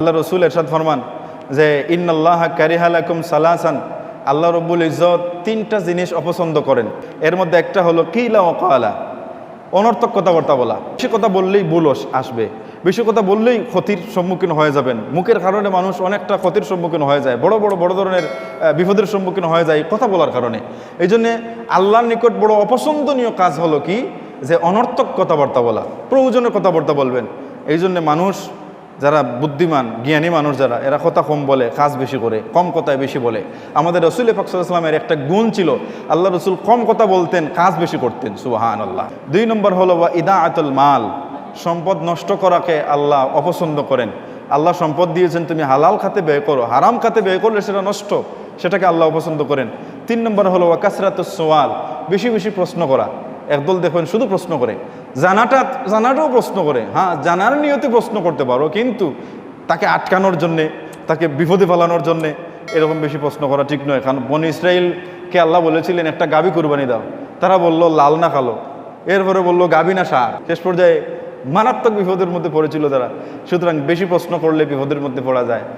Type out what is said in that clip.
আল্লাহ রসুল এরশাদ ফরমান যে, ইন্নাল্লাহ কারিহালাকুম সালাসান। আল্লাহ রব্বুল ইজ্জত তিনটা জিনিস অপছন্দ করেন। এর মধ্যে একটা হলো, কিলা ও কালা? অনর্থক কথাবার্তা বলা। বেশি কথা বললেই ভুল আস- আসবে। বেশি কথা বললেই ক্ষতির সম্মুখীন হয়ে যাবেন। মুখের কারণে মানুষ অনেকটা ক্ষতির সম্মুখীন হয়ে যায়। বড় বড় বড় ধরনের বিপদের সম্মুখীন হয়ে যায় কথা বলার কারণে। এই জন্যে আল্লাহর নিকট বড় অপছন্দনীয় কাজ হলো কি? যে, অনর্থক কথাবার্তা বলা। প্রয়োজনের কথাবার্তা বলবেন। এই জন্যে মানুষ যারা বুদ্ধিমান, জ্ঞানী মানুষ যারা, এরা কথা কম বলে, কাজ বেশি করে, কম কথায় বেশি বলে। আমাদের রসুল ফাকসালামের একটা গুণ ছিল, আল্লাহ রসুল কম কথা বলতেন, কাজ বেশি করতেন সুবাহান আল্লাহ দুই নম্বর হলো বা ইদা আতুল মাল, সম্পদ নষ্ট করাকে আল্লাহ অপছন্দ করেন। আল্লাহ সম্পদ দিয়েছেন, তুমি হালাল খাতে ব্যয় করো, হারাম খাতে ব্যয় করলে সেটা নষ্ট, সেটাকে আল্লাহ অপছন্দ করেন। তিন নম্বর হলো ওয়াকাসরাত সোয়াল, বেশি বেশি প্রশ্ন করা। একদল দেখবেন শুধু প্রশ্ন করে। জানাটা, জানাটাও প্রশ্ন করে। হ্যাঁ জানার নিয়তে প্রশ্ন করতে পারো, কিন্তু তাকে আটকানোর জন্যে, তাকে বিপদে ফেলানোর জন্যে এরকম বেশি প্রশ্ন করা ঠিক নয়। কারণ বন ইসরায়েলকে আল্লাহ বলেছিলেন, একটা গাবি কুরবানি দাও। তারা বলল, লাল না কালো। এরপরে বলল, গাবি না সার। শেষ পর্যায়ে মারাত্মক বিপদের মধ্যে পড়েছিল তারা। সুতরাং বেশি প্রশ্ন করলে বিপদের মধ্যে পড়া যায়।